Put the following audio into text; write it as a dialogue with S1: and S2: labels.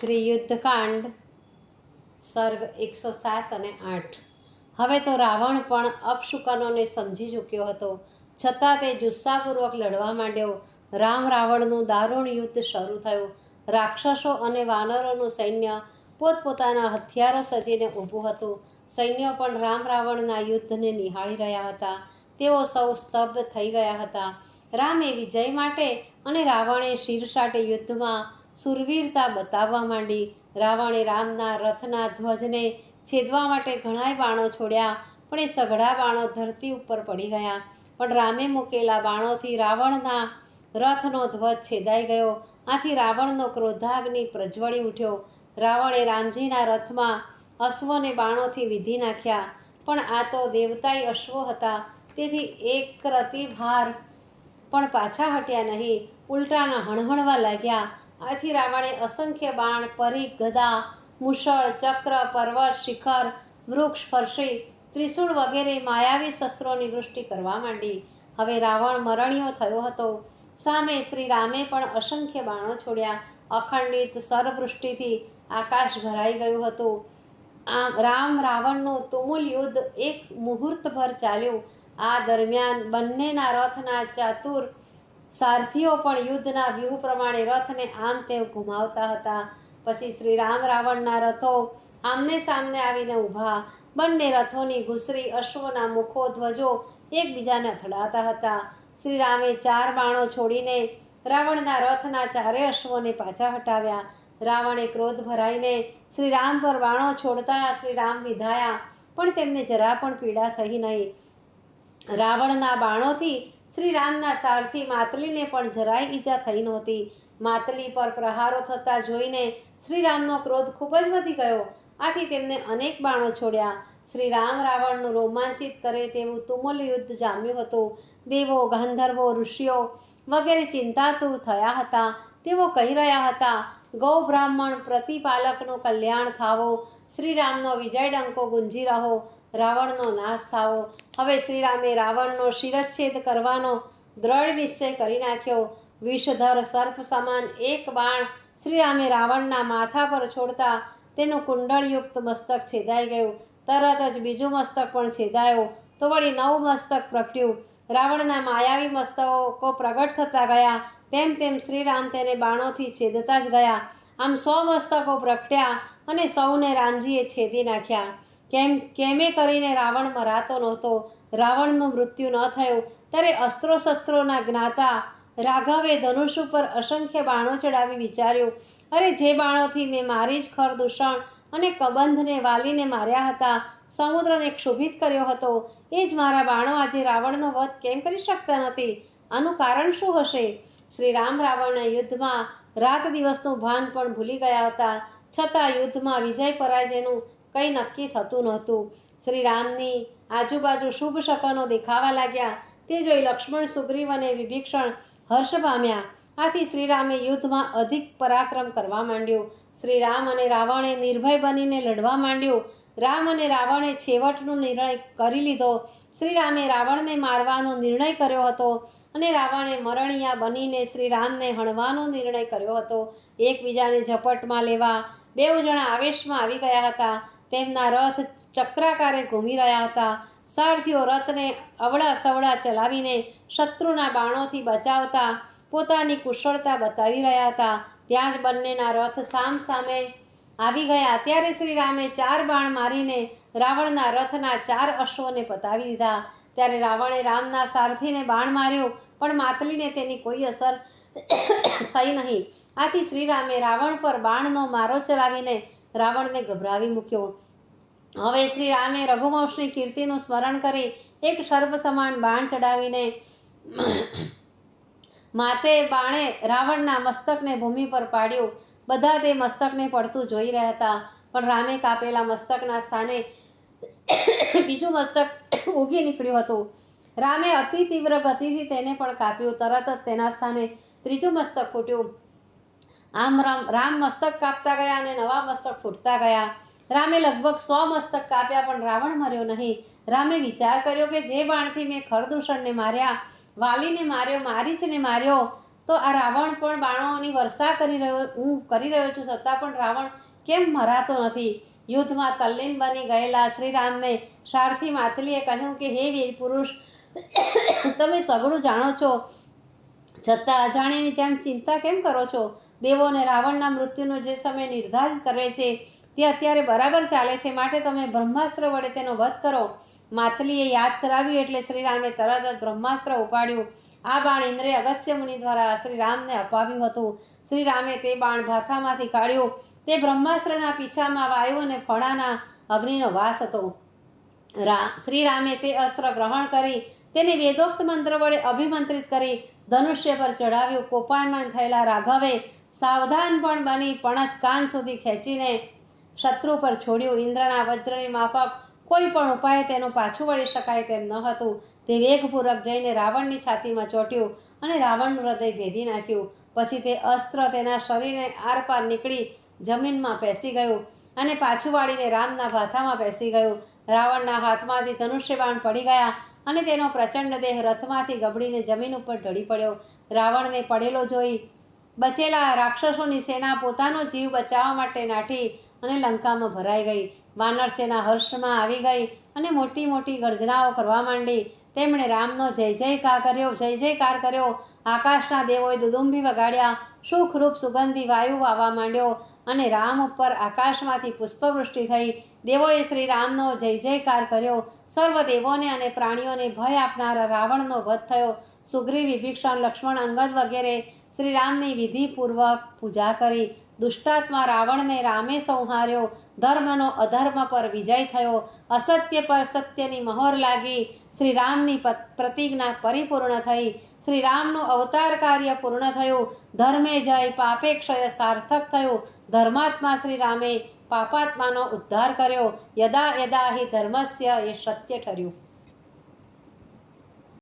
S1: શ્રી યુદ્ધકાંડ સર્ગ એકસો સાત અને આઠ. હવે તો રાવણ પણ અપશુકનોને સમજી ચૂક્યો હતો. છતાં તે જુસ્સાપૂર્વક લડવા માંડ્યો. રામ રાવણનું દારૂણ યુદ્ધ શરૂ થયું. રાક્ષસો અને વાનરોનું સૈન્ય પોતપોતાના હથિયારો સજીને ઊભું હતું. સૈન્ય પણ રામ રાવણના યુદ્ધને નિહાળી રહ્યા હતા. તેઓ સૌ સ્તબ્ધ થઈ ગયા હતા. રામે વિજય માટે અને રાવણે શિરસાટે યુદ્ધમાં સુરવીરતા બતાવવા માંડી. રાવણે રામના રથના ધ્વજને છેદવા માટે ઘણાય બાણો છોડ્યા, પણ એ સઘળા બાણો ધરતી ઉપર પડી ગયા. પણ રામે મૂકેલા બાણોથી રાવણના રથનો ધ્વજ છેદાઈ ગયો. આથી રાવણનો ક્રોધાગ્નિ પ્રજ્વળી ઉઠ્યો. રાવણે રામજીના રથમાં અશ્વને બાણોથી વિધી નાખ્યા. પણ આ તો દેવતાઈ અશ્વો હતા. તેથી એક રતિ ભાર પણ પાછા હટ્યા નહીં. ઉલટાના હણહણવા લાગ્યા. આથી રાવણે અસંખ્ય બાણ, પરી ગદા મુશળ, ચક્ર, પર્વત, શિખર, વૃક્ષ ફરશી ત્રિશૂળ વગેરે માયાવી શસ્ત્રોની વૃષ્ટિ કરવા માંડી. હવે રાવણ મરણિયો થયો હતો. સામે શ્રી રામે પણ અસંખ્ય બાણો છોડ્યા. અખંડિત સરવૃષ્ટિથી આકાશ ભરાઈ ગયું હતું. આમ રામ રાવણનું તુમુલ યુદ્ધ એક મુહૂર્તભર ચાલ્યું. આ દરમિયાન બંનેના રથના ચાતુર સારથીઓ પણ યુદ્ધના વ્યૂહ પ્રમાણે રથને આમ તેમ ઘુમાવતા હતા. પછી શ્રી રામ રાવણના રથો આમને સામને આવીને ઊભા. બંને રથોની ઘૂસરી અશ્વના મુખો ધ્વજો એકબીજાને અથડાતા હતા. શ્રી રામે ચાર બાણો છોડીને રાવણના રથના ચારે અશ્વોને પાછા હટાવ્યા. રાવણે ક્રોધ ભરાઈને શ્રી રામ પર બાણો છોડતા શ્રી રામ વિધાયા, પણ તેમને જરા પણ પીડા થઈ નહીં. રાવણના બાણોથી શ્રી રામના સારથી માતલીને પણ જરાય ઈજા થઈ નહોતી. માતલી પર પ્રહારો થતા જોઈને શ્રી રામનો ક્રોધ ખૂબ જ વધી ગયો. આથી તેમને અનેક બાણો છોડ્યા. શ્રી રામ રાવણનું રોમાંચિત કરે તેવું તુમુલ યુદ્ધ જામ્યું હતું. દેવો, ગાંધર્વો, ઋષિઓ વગેરે ચિંતાતુર થયા હતા. તેઓ કહી રહ્યા હતા, ગૌ બ્રાહ્મણ પ્રતિપાલકનું કલ્યાણ થાવો. શ્રીરામનો વિજય ડંકો ગુંજી રહો. રાવણનો નાશ થાવો. હવે શ્રીરામે રાવણનો શિરચ્છેદ કરવાનો દ્રઢ નિશ્ચય કરી નાખ્યો. વિષધર સર્પ સમાન એક બાણ શ્રીરામે રાવણના માથા પર છોડતા તેનું કુંડળયુક્ત મસ્તક છેદાઈ ગયું. તરત જ બીજું મસ્તક પણ છેદાયો. તો વળી નવું મસ્તક પ્રગટ્યું. રાવણના માયાવી મસ્તકો પ્રગટ થતા ગયા. તેમ તેમ શ્રીરામ તેને બાણોથી છેદતા જ ગયા. આમ સો મસ્તકો પ્રગટ્યા અને સૌને રામજીએ છેદી નાખ્યા. કેમ, કેમે કરીને રાવણ મરાતો નહોતો, રાવણનું મૃત્યુ ન થયું, ત્યારે અસ્ત્રો શસ્ત્રોના જ્ઞાતા રાઘવે ધનુષ ઉપર અસંખ્ય બાણો ચડાવી વિચાર્યું, અરે, જે બાણોથી મેં મારી જ ખર દૂષણ અને કબંધને વાલીને માર્યા હતા, સમુદ્રને ક્ષોભિત કર્યો હતો, એ જ મારા બાણો આજે રાવણનો વધ કેમ કરી શકતા નથી? આનું કારણ શું હશે? શ્રી રામ રાવણના યુદ્ધમાં રાત દિવસનું ભાન પણ ભૂલી ગયા હતા, છતાં યુદ્ધમાં વિજય પરાજયનું કંઈ નક્કી થતું નહોતું. શ્રી રામની આજુબાજુ શુભ શકનો દેખાવા લાગ્યા. તે જોઈ લક્ષ્મણ, સુગ્રીવ અને વિભીક્ષણ હર્ષ પામ્યા. આથી શ્રીરામે યુદ્ધમાં અધિક પરાક્રમ કરવા માંડ્યું. શ્રીરામ અને રાવણે નિર્ભય બનીને લડવા માંડ્યું. રામ અને રાવણે છેવટનો નિર્ણય કરી લીધો. શ્રીરામે રાવણને મારવાનો નિર્ણય કર્યો હતો અને રાવણે મરણિયા બનીને શ્રીરામને હણવાનો નિર્ણય કર્યો હતો. એકબીજાને ઝપટમાં લેવા બેઉ જણા આવેશમાં આવી ગયા હતા. તેમના રથ ચક્રાકારે ઘૂમી રહ્યા હતા. સારથીઓ રથને અવળા સવળા ચલાવીને શત્રુના બાણોથી બચાવતા પોતાની કુશળતા બતાવી રહ્યા હતા. ત્યાં જ બંનેના રથ સામ સામે આવી ગયા. ત્યારે શ્રી રામે ચાર બાણ મારીને રાવણના રથના ચાર અશ્વને પતાવી દીધા. ત્યારે રાવણે રામના સારથીને બાણ માર્યો, પણ માતલીને તેની કોઈ અસર થઈ નહીં. આથી શ્રીરામે રાવણ પર બાણનો મારો ચલાવીને રાવણને ગભરાવી મૂક્યો. હવે શ્રી રામે રઘુવંશની કીર્તિનું સ્મરણ કરી એક સર્પ સમાન બાણ ચડાવીને માથે બાણે રાવણના મસ્તકને ભૂમિ પર પાડ્યું. બધા તે મસ્તકને પડતું જોઈ રહ્યા હતા, પણ રામે કાપેલા મસ્તકના સ્થાને બીજું મસ્તક ઉગી નીકળ્યું હતું. રામે અતિ તીવ્ર ગતિથી તેને પણ કાપ્યું, તરત જ તેના સ્થાને ત્રીજું મસ્તક ફૂટ્યું. આમ રામ રામ મસ્તક કાપતા ગયા અને નવા મસ્તક ફૂટતા ગયા. રામે લગભગ સો મસ્તક કાપ્યા, પણ રાવણ મર્યો નહીં. રામે વિચાર કર્યો કે જે બાણથી મેં ખરદૂષણને માર્યા, વાલીને માર્યો મારીચને માર્યો, તો આ રાવણ પણ બાણોની વર્ષા કરી રહ્યો, હું કરી રહ્યો છું છતાં પણ રાવણ કેમ મરાતો નથી? યુદ્ધમાં તલ્લીન બની ગયેલા શ્રીરામને સારથી માતલીએ કહ્યું કે, હે વીર પુરુષ, તમે સઘળું જાણો છો? છતાં અજાણ્યાની જેમ ચિંતા કેમ કરો છો? દેવોને રાવણના મૃત્યુનો જે સમય નિર્ધારિત કરે છે તે અત્યારે બરાબર ચાલે છે. માટે તમે બ્રહ્માસ્ત્ર વડે તેનો વધ કરો. માતલીએ યાદ કરાવ્યું એટલે શ્રીરામે તરત જ બ્રહ્માસ્ત્ર ઉપાડ્યું. આ બાણ ઇન્દ્રે અગત્ય મુનિ દ્વારા શ્રીરામને અપાવ્યું હતું. શ્રીરામે તે બાણ ભાથામાંથી કાઢ્યું. તે બ્રહ્માસ્ત્રના પીછામાં વાયુ અને ફળાના અગ્નિનો વાસ હતો. રામ શ્રીરામે તે અસ્ત્ર ગ્રહણ કરી, તેને વેદોક્ત મંત્ર વડે અભિમંત્રિત કરી, ધનુષ્ય પર ચઢાવ્યું. કોપાયમાન થયેલા રાઘવે સાવધાન પણ બની પણજ કાન સુધી ખેંચીને શત્રુ પર છોડ્યું. ઇન્દ્રના વજ્રની માફક કોઈ પણ ઉપાય તેનું પાછું વળી શકાય તેમ ન હતું. તે વેગપૂર્વક જઈને રાવણની છાતીમાં ચોંટ્યું અને રાવણનું હૃદય ભેદી નાખ્યું. પછી તે અસ્ત્ર તેના શરીરને આરપાર નીકળી જમીનમાં પેસી ગયું અને પાછું વાળીને રામના ભાથામાં પેસી ગયું. રાવણના હાથમાંથી ધનુષ્યબાણ પડી ગયા અને તેનો પ્રચંડ દેહ રથમાંથી ગબડીને જમીન ઉપર ઢળી પડ્યો. રાવણને પડેલો જોઈ બચેલા રાક્ષસોની સેના પોતાનો જીવ બચાવવા માટે નાઠી અને લંકામાં ભરાઈ ગઈ. વાનર સેના હર્ષમાં આવી ગઈ અને મોટી મોટી ગર્જનાઓ કરવા માંડી. તેમણે રામનો જય જયકાર કર્યો, જય જયકાર કર્યો. આકાશના દેવોએ દુદુંબી વગાડ્યા. સુખરૂપ સુગંધી વાયુ વાવા માંડ્યો અને રામ ઉપર આકાશમાંથી પુષ્પવૃષ્ટિ થઈ. દેવોએ શ્રી રામનો જય જયકાર કર્યો. સર્વ દેવોને અને પ્રાણીઓને ભય આપનારા રાવણનો વધ થયો. સુગ્રીવ વિભીક્ષણ લક્ષ્મણ અંગદ વગેરે શ્રી રામની વિધિપૂર્વક પૂજા કરી. દુષ્ટાત્મા રાવણને રામે સંહાર્યો, ધર્મનો અધર્મ પર વિજય થયો, અસત્ય પર સત્યની મહોર લાગી શ્રી રામની પ્રતિજ્ઞા પરિપૂર્ણ થઈ શ્રી રામનું અવતાર કાર્ય પૂર્ણ થયું, ધર્મે જય, પાપે ક્ષય સાર્થક થયું, ધર્માત્મા શ્રી રામે પાપાત્માનો ઉદ્ધાર કર્યો, યદા યદા હિ ધર્મસ્ય એ સત્ય ઠર્યું.